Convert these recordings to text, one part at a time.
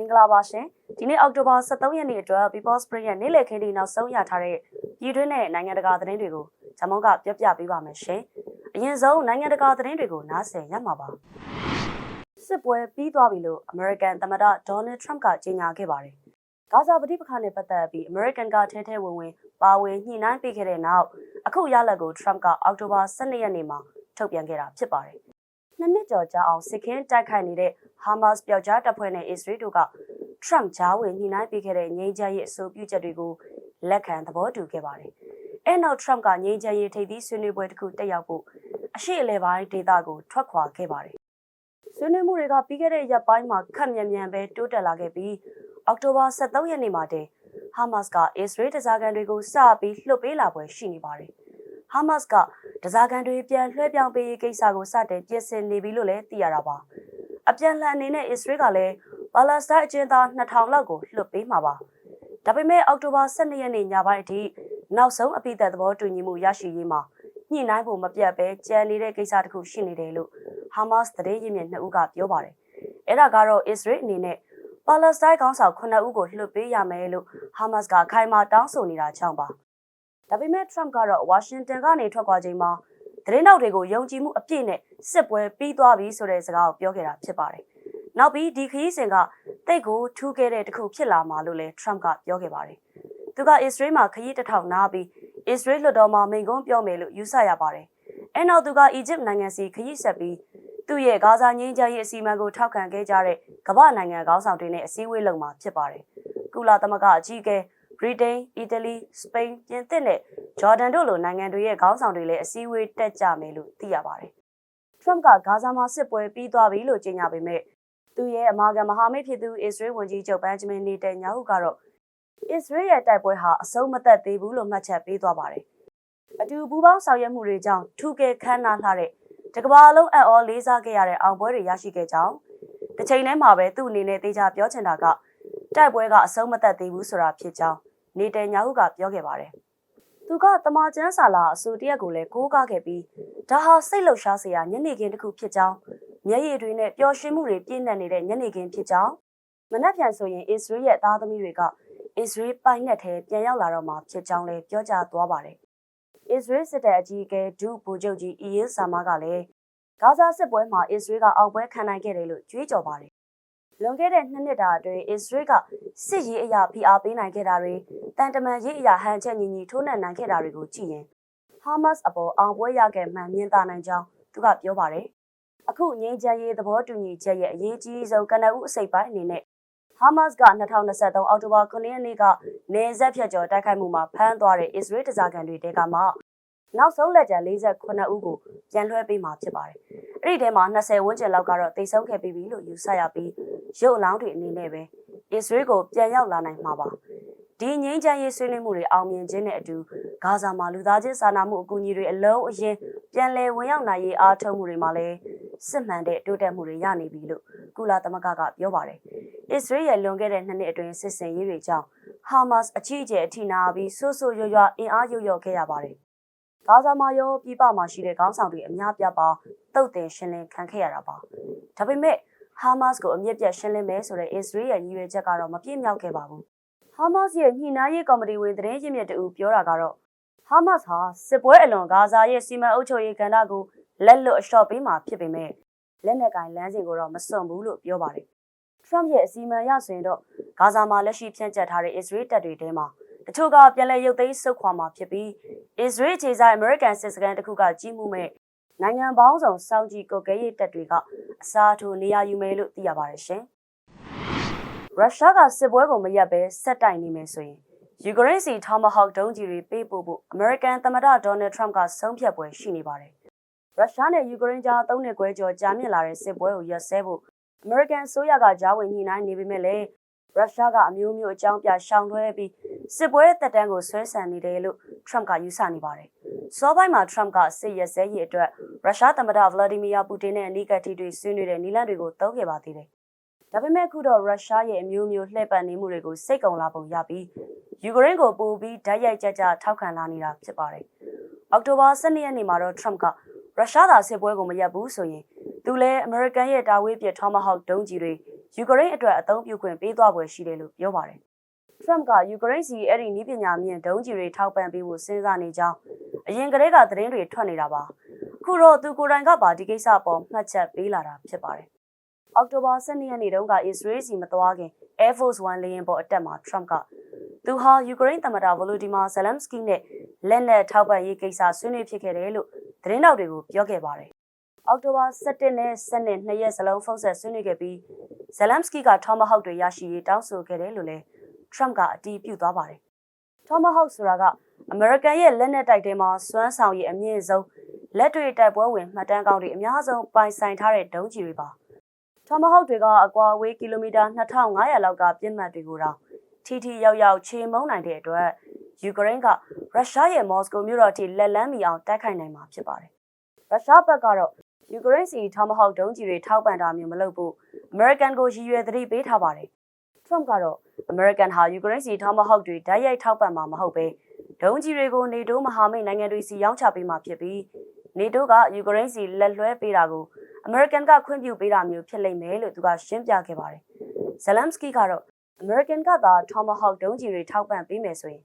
မင်္ဂလာပါရှင်ဒီနေ့အောက်တိုဘာ23ရက်နေ့အတွက် People Spring ရဲ့နေ့လည်ခင်းဒီနောက်ဆုံးရထားတဲ့ပြည်တွင်းနဲ့နိုင်ငံတကာသတင်းတွေကိုဂျမုံကပြောပြပေးပါမယ်ရှင်အရင်ဆုံးနိုင်ငံတကာသတင်းတွေကိုနားဆင်ရမှာပါစစ်ပွဲပြီးသွားပြီလို့ American သမ္မတ Donald Trump ကကြေညာခဲ့ပါတယ်ဂါဇာပဋိပက္ခနဲ့ပတ်သက်ပြီး American ကထဲထဲဝင်ဝင်ပါဝင်ညှိနှိုင်းပေးခဲ့တဲ့နောက်အခုရလဒ်ကို Trump ကအောက်တိုဘာ12ရက်နေ့မှာထုတ်ပြန်ခဲ့တာဖြစ်ပါတယ် နှစ်နှစ်ကျော်ကြာအောင်စစ်ခင်းတိုက်ခိုက်နေတဲ့ Hamas ပျောက်ကြားတပ်ဖွဲ့နဲ့ Israel တို့က Trump ကြားဝင်ညှိနှိုင်းပေးခဲ့တဲ့ငြိမ်းချမ်းရေးအဆိုပြုချက်တွေကိုလက်ခံသဘောတူခဲ့ပါတယ်။အဲနောက် Trump ကငြိမ်းချမ်းရေးထိပ်သီးဆွေးနွေးပွဲတစ်ခုတက်ရောက်ဖို့အရှိအလဲပိုင်းဒေသကိုထွက်ခွာခဲ့ပါတယ်။ဆွေးနွေးမှုတွေကပြီးခဲ့တဲ့ရက်ပိုင်းမှာခက်မြန်မြန်ပဲတိုးတက်လာခဲ့ပြီးအောက်တိုဘာ23ရက်နေ့မှာတည်း Hamas က Israel တစားကန်တွေကိုစပြီးလှုပ်ပေးလာပွဲရှိနေပါတယ်။ Hamas ကတစားကန်တွေပြန်လွှဲပြောင်းပေးရေးကိစ္စကိုစတင်ပြင်ဆင်နေပြီလို့လည်းသိရတာပါ။အပြန်လှန်အနေနဲ့ Israel ကလည်းပါလက်စတိုင်းအကျဉ်းသား2000လောက်ကိုလွှတ်ပေးမှာပါ။ဒါပေမဲ့အောက်တိုဘာ12ရက်နေ့ညပိုင်းအထိနောက်ဆုံးအပိသက်သဘောတူညီမှုရရှိရေးမှာညှိနှိုင်းဖို့မပြတ်ပဲကြံနေတဲ့ကိစ္စတစ်ခုရှိနေတယ်လို့ Hamas သတင်းရင်းမြစ်နှစ်ဦးကပြောပါတယ်။အဲ့ဒါကတော့ Israel အနေနဲ့ပါလက်စတိုင်းခေါင်းဆောင်9ဦးကိုလွှတ်ပေးရမယ်လို့ Hamas ကခိုင်မာတောင်းဆိုနေတာကြောင့်ပါ။ ဒါပေမဲ့ Trump ကတော့ Washington ကနေထွက်ခွာချိန်မှာသတင်းတောက်တွေကိုယုံကြည်မှုအပြည့်နဲ့စစ်ပွဲပြီးသွားပြီဆိုတဲ့စကားကိုပြောခဲ့တာဖြစ်ပါတယ်။နောက်ပြီးဒီခရီးစဉ်ကတိတ်ကိုထူးခဲ့တဲ့တစ်ခုဖြစ်လာမှာလို့လည်း Trump ကပြောခဲ့ပါတယ်။သူက Israel မှာခရီးတစ်ထောင်နားပြီး Israel လွှတ်တော်မှာမိန့်ခွန်းပြောမယ်လို့ယူဆရပါတယ်။အဲနောက်သူက Egypt နိုင်ငံစီခရီးဆက်ပြီးသူ့ရဲ့ဂါဇာငြိမ်းချမ်းရေးအစီအမံကိုထောက်ခံခဲ့ကြတဲ့ကမ္ဘာနိုင်ငံခေါင်းဆောင်တွေနဲ့အစည်းအဝေးလုပ်မှာဖြစ်ပါတယ်။ကုလသမဂ္ဂအကြီးအကဲ ဗြိတိန်၊အီတလီ၊စပိန်၊ပြင်သစ်နဲ့ဂျော်ဒန်တို့လိုနိုင်ငံတွေရဲ့ခေါင်းဆောင်တွေလည်းအစည်းအဝေးတက်ကြမယ်လို့သိရပါတယ်။ Trump ကဂါဇာမှာစစ်ပွဲပြီးသွားပြီလို့ကြေညာပေမဲ့သူရဲ့အမာခံမဟာမိတ်ဖြစ်သူအစ္စရေးဝန်ကြီးချုပ်ဘန်ဂျမင်နေတန်ညာဟုကတော့အစ္စရေးရဲ့တိုက်ပွဲဟာအဆုံးမသက်သေးဘူးလို့မှတ်ချက်ပေးသွားပါတယ်။အတူပူးပေါင်းဆောင်ရွက်မှုတွေကြောင့်ထူးကဲခမ်းနားလှတဲ့တကဘာလုံးအံ့ဩလေးစားခဲ့ရတဲ့အောင်ပွဲတွေရရှိခဲ့ကြောင်းတစ်ချိန်တည်းမှာပဲသူ့အနေနဲ့တေချာပြောချင်တာကတိုက်ပွဲကအဆုံးမသက်သေးဘူးဆိုတာဖြစ်ကြောင်း နေတန်ညာဟုကပြောခဲ့ပါတယ်။သူကတမချန်းစာလာအဆိုတရက်ကိုလည်းကိုးကားခဲ့ပြီးဒါဟာစိတ်လှုပ်ရှားစရာညနေခင်းတစ်ခုဖြစ်ကြောင်းမျက်ရည်တွေနဲ့ပျော်ရွှင်မှုတွေပြည့်နှက်နေတဲ့ညနေခင်းဖြစ်ကြောင်းမနက်ဖြန်ဆိုရင်အစ္စရေးရဲ့သားသမီးတွေကအစ္စရေးပိုင်နက်ထဲပြန်ရောက်လာတော့မှာဖြစ်ကြောင်းလည်းပြောကြားသွားပါတယ်။အစ္စရေးစစ်တပ်အကြီးအကဲဒူဗိုလ်ချုပ်ကြီးအီယေဆာမာကလည်းဂါဇာစစ်ပွဲမှာအစ္စရေးကအောက်ပွဲခံနိုင်ခဲ့တယ်လို့ကြွေးကြော်ပါတယ်။ လွန်ခဲ့တဲ့နှစ်နှစ်တာအတွင်းအစ္စရေးကစစ်ရေးအရာဖိအားပေးနိုင်ခဲ့တာတွေတန်တမန်ရေးအရာဟန်ချက်ညီညီထိုးနှက်နိုင်ခဲ့တာတွေကိုကြည့်ရင်ဟာမတ်စ်အပေါ်အောင်ပွဲရခဲ့မှန်မြင်သာနိုင်ကြောင်းသူကပြောပါတယ်။အခုငြိမ်းချမ်းရေးသဘောတူညီချက်ရဲ့အရေးကြီးဆုံးကနအုပ်အစိပ်ပိုင်းအနေနဲ့ဟာမတ်စ်က2023အောက်တိုဘာ9ရက်နေ့ကနေဆက်ဖြတ်ကျော်တိုက်ခိုက်မှုမှာဖမ်းသွားတဲ့အစ္စရေးတစားကန်တွေတဲကမှ နောက်ဆုံးလက်ကျန်48ဦးကိုပြန်လွှဲပေးမှာဖြစ်ပါတယ်။အဲ့ဒီထဲမှာ20ဝန်းကျင်လောက်ကတော့တိတ်ဆုံးခဲ့ပြီးပြီလို့ယူဆရပြီးရုပ်အလောင်းတွေအနေနဲ့ပဲအစ္စရေးကိုပြန်ရောက်လာနိုင်မှာပါ။ဒီငိမ့်ချမ်းရေးဆွေးနွေးမှုတွေအောင်မြင်ခြင်းနဲ့အတူဂါဇာမှာလူသားချင်းစာနာမှုအကူအညီတွေအလုံးအရင်ပြန်လည်ဝင်ရောက်နိုင်ရေးအားထုတ်မှုတွေမှာလည်းစစ်မှန်တဲ့တိုးတက်မှုတွေရနေပြီလို့ကုလသမဂ္ဂကပြောပါတယ်။အစ္စရေးရဲ့လွန်ခဲ့တဲ့နှစ်နှစ်အတွင်းစစ်ဆင်ရေးတွေကြောင့်ဟာမတ်စ်အကြီးအကျယ်အထိနာပြီးဆိုးဆိုးရွားရွားအင်အားရုပ်ရော့ခဲ့ရပါတယ်။ ဂါဇာမှာရောပြည်ပမှာရှိတဲ့ခေါင်းဆောင်တွေအများပြားပါတုတ်တင်ရှင်းလင်းခံခဲ့ရတာပါ။ဒါပေမဲ့ဟာမတ်စ်ကိုအမြင့်ပြတ်ရှင်းလင်းမယ်ဆိုတဲ့အစ္စရေးရဲ့ရည်ရွယ်ချက်ကတော့မပြည့်မြောက်ခဲ့ပါဘူး။ဟာမတ်စ်ရဲ့ညှိနှိုင်းရေးကော်မတီဝင်သတင်းရင်းမြစ်တူပြောတာကတော့ဟာမတ်စ်ဟာစစ်ပွဲအလွန်ဂါဇာရဲ့စီမံအုပ်ချုပ်ရေးကဏ္ဍကိုလက်လွတ်အလျှော့ပေးမှာဖြစ်ပေမဲ့လက်နက်ကင်လမ်းစဉ်ကိုတော့မစွန့်ဘူးလို့ပြောပါတယ်။ Trump ရဲ့အစီအမံရဆိုရင်တော့ဂါဇာမှာလက်ရှိဖြန့်ကျက်ထားတဲ့ Israel တပ်တွေထဲမှာ တချို့ကပြန်လည်ရုပ်သိမ်းဆုတ်ခွာမှာဖြစ်ပြီး Israel ခြေဆိုင် American စစ်စခန်းတစ်ခုကကြီးမှုမဲ့နိုင်ငံပေါင်းစုံစောင့်ကြည့်ကုတ်ကဲရေးတပ်တွေကအစားထိုးနေရာယူမယ်လို့သိရပါတယ်ရှင်။ရုရှားကစစ်ပွဲကိုမရပ်ဘဲဆက်တိုက်နေမယ်ဆိုရင်ယူကရိန်းစီ Tomahawk ဒုံးကျည်တွေပေးပို့ဖို့ American သမ္မတ Donald Trump ကဆုံးဖြတ်ပွဲရှိနေပါတယ်။ရုရှားနဲ့ယူကရိန်းကြားသုံးနှစ်ခွဲကျော်ကြာမြင့်လာတဲ့စစ်ပွဲကိုရပ်စဲဖို့ American အစိုးရကကြားဝင်ညှိနှိုင်းနေပေမဲ့လည်း ရုရှားကအမျိုးမျိုးအကြောင်းပြရှောင်လွှဲပြီးစစ်ပွဲတက်တန်းကိုဆွဲဆန်နေတယ်လို့ Trump ကယူဆနေပါတယ်။စောပိုင်းမှာ Trump ကစစ်ရဲစဲရေးအတွက်ရုရှားသမ္မတ Vladimir Putin နဲ့အနီးကပ်ထိတွေ့ဆွေးနွေးတဲ့နည်းလမ်းတွေကိုသုံးခဲ့ပါသေးတယ်။ဒါပေမဲ့အခုတော့ရုရှားရဲ့အမျိုးမျိုးလှည့်ပတ်နေမှုတွေကိုစိတ်ကုံလာပုံရပြီးယူကရိန်းကိုပို့ပြီးဓာတ်ရိုက်ကြကြထောက်ခံလာနေတာဖြစ်ပါတယ်။အောက်တိုဘာ12ရက်နေ့မှာတော့ Trump ကရုရှားသာစစ်ပွဲကိုမရပ်ဘူးဆိုရင်သူလည်း American ရဲ့တာဝေးပြ Tomahawk ဒုံးကျည်တွေ ယူကရိန်းအတွက်အသုံးပြုခွင့်ပေးသွားပွဲရှိတယ်လို့ပြောပါတယ်။ Trump ကယူကရိန်းစီအဲ့ဒီနည်းပညာမြင့်ဒုံးကျည်တွေထောက်ပံ့ပေးဖို့စဉ်းစားနေကြောင်းအရင်ကတည်းကသတင်းတွေထွက်နေတာပါ။အခုတော့သူကိုယ်တိုင်ကပါဒီကိစ္စအပေါ်မှတ်ချက်ပေးလာတာဖြစ်ပါတယ်။အောက်တိုဘာ12ရက်နေ့တုန်းက Israel စီမသွားခင် Air Force One လေယာဉ်ပေါ်အတက်မှာ Trump ကသူဟာယူကရိန်းသမ္မတဗလိုဒီမာဇလမ်စကီနဲ့လက်နက်ထောက်ပံ့ရေးကိစ္စဆွေးနွေးဖြစ်ခဲ့တယ်လို့သတင်းတောက်တွေကိုပြောခဲ့ပါတယ်။ အောက်တိုဘာ17နဲ့12နှစ်ရက်စလုံးဖုန်းဆက်ဆွေးနွေးခဲ့ပြီးဇလမ်စကီကထောမဟောက်တွေရရှိရေးတောင်းဆိုခဲ့တယ်လို့လည်း Trump ကအတည်ပြုသွားပါတယ်။ Tomahawk ဆိုတာကအမေရိကန်ရဲ့လက်နက်တိုက်ထဲမှာစွမ်းဆောင်ရည်အမြင့်ဆုံးလက်တွေတိုက်ပွဲဝင်မှတ်တမ်းကောင်းတွေအများဆုံးပိုင်ဆိုင်ထားတဲ့ဒုံးကျည်တွေပါ။ Tomahawk တွေကအကွာအဝေးကီလိုမီတာ2500လောက်ကပြစ်မှတ်တွေကိုတောင်ထိထိရောက်ရောက်ခြေမုံနိုင်တဲ့အတွက်ယူကရိန်းကရုရှားရဲ့မော်စကိုမြို့တော်ထိလက်လန်းမီအောင်တိုက်ခိုက်နိုင်မှာဖြစ်ပါတယ်။ရုရှားဘက်ကတော့ ယူကရိန်းစီ Tomahawk ဒုံးကျည်တွေထောက်ပံ့တာမျိုးမလုပ်ဘူးအမေရိကန်ကိုရည်ရွယ်သတိပေးထားပါတယ်။ Trump ကတော့ American ဟာယူကရိန်းစီ Tomahawk တွေဓာတ်ရိုက်ထောက်ပံ့မှာမဟုတ်ပဲဒုံးကျည်တွေကို NATO မဟာမိတ်နိုင်ငံတွေစီရောင်းချပေးမှာဖြစ်ပြီး NATO ကယူကရိန်းစီလက်လွှဲပေးတာကို American ကခွင့်ပြုပေးတာမျိုးဖြစ်လိမ့်မယ်လို့သူကရှင်းပြခဲ့ပါတယ်။ Zelensky ကတော့ American ကသာ Tomahawk ဒုံးကျည်တွေထောက်ပံ့ပေးမယ်ဆိုရင်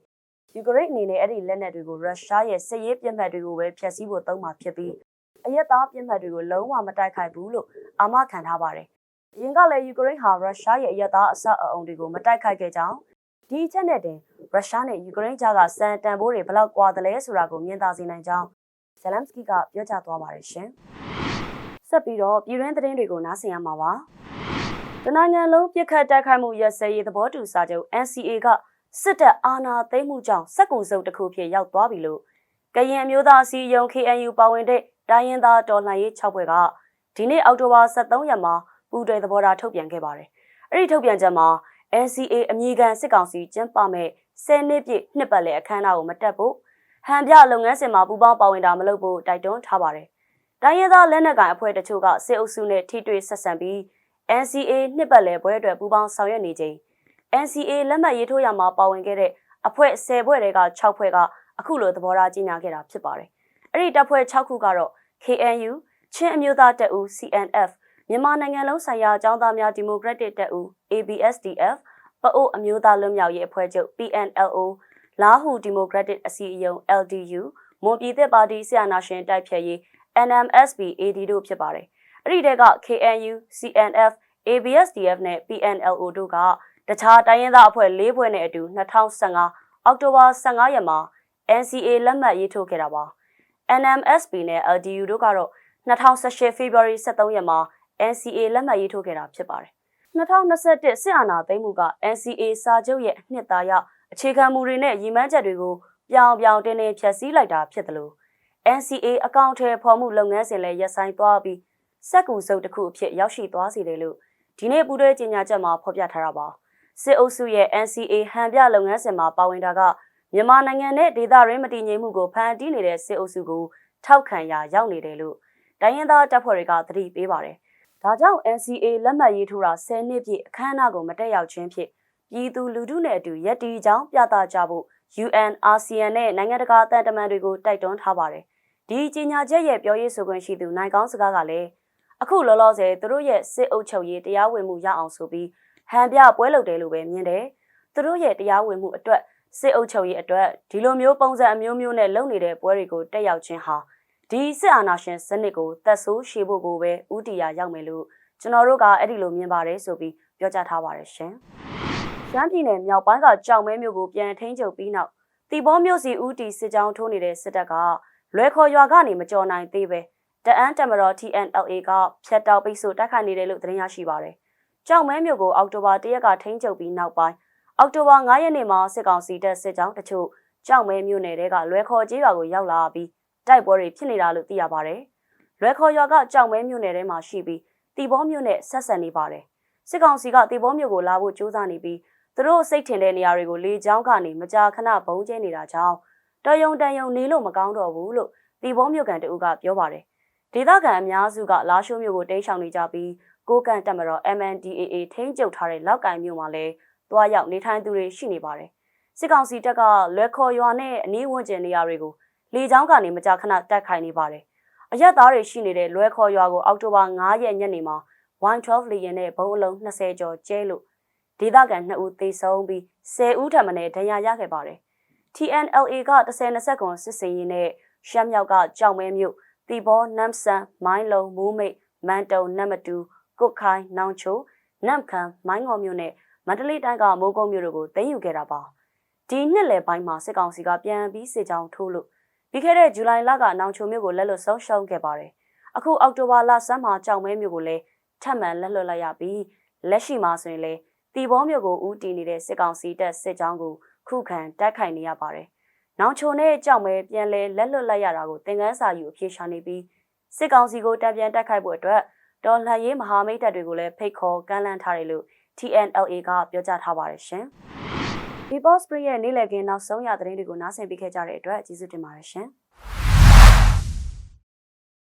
ယူကရိန်းအနေနဲ့အဲ့ဒီလက်နက်တွေကိုရုရှားရဲ့စစ်ရေးပြစ်မှတ်တွေကိုပဲဖျက်ဆီးဖို့သုံးမှာဖြစ်ပြီး အရက်သားပြစ်မှတ်တွေကိုလုံးဝမတိုက်ခိုက်ဘူးလို့အာမခံထားပါတယ်။အရင်ကလည်းယူကရိန်းဟာရုရှားရဲ့အရက်သားအဆောက်အအုံတွေကိုမတိုက်ခိုက်ခဲ့ကြောင်းဒီအချက်နဲ့တင်ရုရှားနဲ့ယူကရိန်းကြားကစံတန်ဖိုးတွေဘလောက်ကွာသလဲဆိုတာကိုမြင်သာစေနိုင်ကြောင်းဇလမ်စကီကပြောကြားသွားပါတယ်ရှင်။ဆက်ပြီးတော့ပြည်တွင်းသတင်းတွေကိုနားဆင်ရမှာပါ။တနိုင်ငံလုံးပြစ်ခတ်တိုက်ခိုက်မှုရစဲရေးသဘောတူစာချုပ် NCA ကစစ်တပ်အာဏာသိမ်းမှုကြောင့်စက်ကူစုပ်တစ်ခုဖြစ်ရောက်သွားပြီလို့ကရင်အမျိုးသားအစည်းအရုံး KNU ပါဝင်တဲ့ တိုင်းရင်းသားတော်လှန်ရေး6ဘွဲ့ကဒီနေ့အောက်တိုဘာ23ရက်မှာပူးတွဲသဘောထားထုတ်ပြန်ခဲ့ပါတယ်။အဲ့ဒီထုတ်ပြန်ချက်မှာ NCA အမည်ခံစစ်ကောင်စီကျင်းပမဲ့10နှစ်ပြည့်နှစ်ပတ်လည်အခမ်းအနားကိုမတက်ဖို့ဟန်ပြလုပ်ငန်းစဉ်မှာပူးပေါင်းပါဝင်တာမလုပ်ဖို့တိုက်တွန်းထားပါတယ်။တိုင်းရင်းသားလက်နက်ကိုင်အဖွဲ့တချို့ကစစ်အုပ်စုနဲ့ထိတွေ့ဆက်ဆံပြီး NCA နှစ်ပတ်လည်ပွဲအတွက်ပူးပေါင်းဆောင်ရွက်နေချိန် NCA လက်မှတ်ရေးထိုးရမှာပါဝင်ခဲ့တဲ့အဖွဲ့10ဖွဲ့တွေက6ဖွဲ့ကအခုလိုသဘောထားကြီးညာခဲ့တာဖြစ်ပါတယ်။အဲ့ဒီတပ်ဖွဲ့6ခုကတော့ KNU ချင်းအမျိုးသားတပ်ဦး CNF မြန်မာနိုင်ငံလုံးဆိုင်ရာအကြောင်းသားများဒီမိုကရက်တစ်တပ်ဦး ABSDF ပအိုးအမျိုးသားလွတ်မြောက်ရေးအဖွဲ့ချုပ် PNLO လာဟူဒီမိုကရက်တစ်အစည်းအရုံး LDU မွန်ပြည်သက်ပါတီဆရာနာရှင်တိုက်ဖြတ်ရေး NMSB AD တို့ဖြစ်ပါတယ်။အဲ့ဒီတဲက KNU CNF ABSDF နဲ့ PNLO တို့ကတခြားတိုင်းရင်းသားအဖွဲ့၄ဖွဲ့နဲ့အတူ2015အောက်တိုဘာ15ရက်မှာ NCA လက်မှတ်ရေးထိုးခဲ့တာပါ။ NMSB နဲ့ LDU တို့ကတော့2018 February 23ရက်မှာ NCA လက်မှတ်ရေးထိုးခဲ့တာဖြစ်ပါတယ်။2021စစ်အာဏာသိမ်းမှုက NCA စာချုပ်ရဲ့အနှစ်သာရအခြေခံမူတွေနဲ့ရည်မှန်းချက်တွေကိုပြောင်ပြောင်တင်းတင်းဖျက်ဆီးလိုက်တာဖြစ်တယ်လို့ NCA အကောင့်ထဲဖော်မှုလုပ်ငန်းစဉ်လည်းရပ်ဆိုင်းသွားပြီးစက်ကူစုပ်တစ်ခုအဖြစ်ရောက်ရှိသွားစေတယ်လို့ဒီနေ့ပူးတွဲကြေညာချက်မှာဖော်ပြထားတာပါစစ်အုပ်စုရဲ့ NCA ဟန်ပြလုပ်ငန်းစဉ်မှာပါဝင်တာက မြန်မာနိုင်ငံနဲ့ဒေသရင်းမတည်ငြိမ်မှုကိုဖန်တီးနေတဲ့စစ်အုပ်စုကိုထောက်ခံရာရောက်နေတယ်လို့တိုင်းရင်းသားတပ်ဖွဲ့တွေကသတိပေးပါတယ်ဒါကြောင့် NCA လက်မှတ်ရေးထိုးတာ10နှစ်ပြည့်အခမ်းအနားကိုမတက်ရောက်ခြင်းဖြင့်ပြည်သူလူထုနဲ့အတူရည်တည်ကြောင်းပြသကြဖို့ UN, ASEAN နဲ့နိုင်ငံတကာအသံတမန်တွေကိုတိုက်တွန်းထားပါတယ်။ဒီကြီးညာချက်ရဲ့ပြောရေးဆိုခွင့်ရှိသူနိုင်ကောင်းစကားကလည်းအခုလောလောဆယ်သူတို့ရဲ့စစ်အုပ်ချုပ်ရေးတရားဝင်မှုရအောင်ဆိုပြီးဟန်ပြပွဲလုပ်တယ်လို့ပဲမြင်တယ်။သူတို့ရဲ့တရားဝင်မှုအတွက် စစ်အုပ်ချုပ်ရေးအတွက်ဒီလိုမျိုးပုံစံအမျိုးမျိုးနဲ့လုပ်နေတဲ့ပွဲတွေကိုတက်ရောက်ခြင်းဟာဒီစစ်အာဏာရှင်စနစ်ကိုတက်ဆိုးရှေဖို့ကိုပဲဥတီယာရောက်မယ်လို့ကျွန်တော်တို့ကအဲ့ဒီလိုမြင်ပါတယ်ဆိုပြီးပြောကြားထားပါတယ်ရှင်။ရှမ်းပြည်နယ်မြောက်ပိုင်းကကြောင်မဲမြို့ကိုပြန်ထိန်းချုပ်ပြီးနောက်တီဘောမြို့စီဦးတီစစ်ကြောင်းထိုးနေတဲ့စစ်တပ်ကလွဲခေါ်ရွာကနေမကြော်နိုင်သေးပဲတအန်းတမတော် TNLA ကဖျက်တောက်ပိတ်ဆို့တိုက်ခိုက်နေတယ်လို့သတင်းရရှိပါတယ်။ကြောင်မဲမြို့ကိုအောက်တိုဘာ၁ရက်ကထိန်းချုပ်ပြီးနောက်ပိုင်း အောက်တိုဘာ9ရက်နေ့မှာစစ်ကောင်စီတပ်စစ်ကြောင်းတချို့ကြောင်မဲမြို့နယ်တဲကလွဲခေါ်ကျေးရွာကိုရောက်လာပြီးတိုက်ပွဲတွေဖြစ်နေတာလို့သိရပါတယ်။လွဲခေါ်ရွာကကြောင်မဲမြို့နယ်ထဲမှာရှိပြီးတီဘောမြို့နဲ့ဆက်ဆံနေပါတယ်။စစ်ကောင်စီကတီဘောမြို့ကိုလာဖို့ကြိုးစားနေပြီးသူတို့စိတ်ထင်တဲ့နေရာတွေကိုလေကြောင်းကနေမကြာခဏဘုံကျဲနေတာကြောင့်တော်ယုံတန်ယုံနေလို့မကောင်းတော့ဘူးလို့တီဘောမြို့ကန်တူကပြောပါတယ်။ဒေသခံအများစုကလာရှိုးမြို့ကိုတိမ်းရှောင်နေကြပြီးကိုကန်တက်မတော် MNDAA ထိန်းချုပ်ထားတဲ့လောက်ကင်မြို့မှာလည်း တွားရောက်နေထိုင်သူတွေရှိနေပါတယ်။စစ်ကောင်စီတပ်ကလွယ်ခေါ်ရွာနဲ့အနီးဝန်းကျင်နေရာတွေကိုလေကြောင်းကနေမကြာခဏတက်ခိုင်နေပါတယ်။အရက်သားတွေရှိနေတဲ့လွယ်ခေါ်ရွာကိုအောက်တိုဘာ9ရက်ညနေမှာ Y12 လေယာဉ်နဲ့ဘုံအလုံး20ကျော်ကျဲလို့ဒေသခံ2ဦးသေဆုံးပြီး10ဦးထပ်မံဒဏ်ရာရခဲ့ပါတယ်။ TNLA က10-20ကွန်စစ်စင်ရင်နဲ့ရှမ်းမြောက်ကကြောက်မဲမြို့တီဘောနမ်ဆန်မိုင်းလုံမူးမိတ်မန်တုံနမတူကုတ်ခိုင်နောင်ချိုနမ်ခမ်းမိုင်းငေါ်မြို့နဲ့ မန္တလေးတိုင်းကမိုးကုတ်မြို့တို့ကိုသိမ်းယူခဲ့တာပါဒီနှစ်လယ်ပိုင်းမှာစစ်ကောင်စီကပြန်ပြီးစစ်ကြောင်းထိုးလို့ပြီးခဲ့တဲ့ဇူလိုင်လကနောင်ချိုမြို့ကိုလက်လွတ်ဆုံးရှုံးခဲ့ပါတယ်အခုအောက်တိုဘာလဆန်းမှာကြောက်မဲမြို့ကိုလည်းထပ်မံလက်လွတ်လိုက်ရပြီးလက်ရှိမှာဆိုရင်လေတီဘောမြို့ကိုဦးတည်နေတဲ့စစ်ကောင်စီတပ်စစ်ကြောင်းကိုခုခံတိုက်ခိုက်နေရပါတယ်။နောင်ချိုနဲ့ကြောက်မဲပြန်လဲလက်လွတ်လိုက်ရတာကိုသင်ခန်းစာယူအပြေရှာနေပြီးစစ်ကောင်စီကိုတံပြန်တိုက်ခိုက်ဖို့အတွက်တော်လှန်ရေးမဟာမိတ်တပ်တွေကိုလည်းဖိတ်ခေါ်ကမ်းလှမ်းထားတယ်လို့ TNLA ကပြောကြားထားပါတယ်ရှင်။ People Spring ရဲ့နေ့လည်ခင်းနောက်ဆုံးရသတင်းတွေကိုနားဆင်ပေးခဲ့ကြတဲ့အတွက်ကျေးဇူးတင်ပါတယ်ရှင်။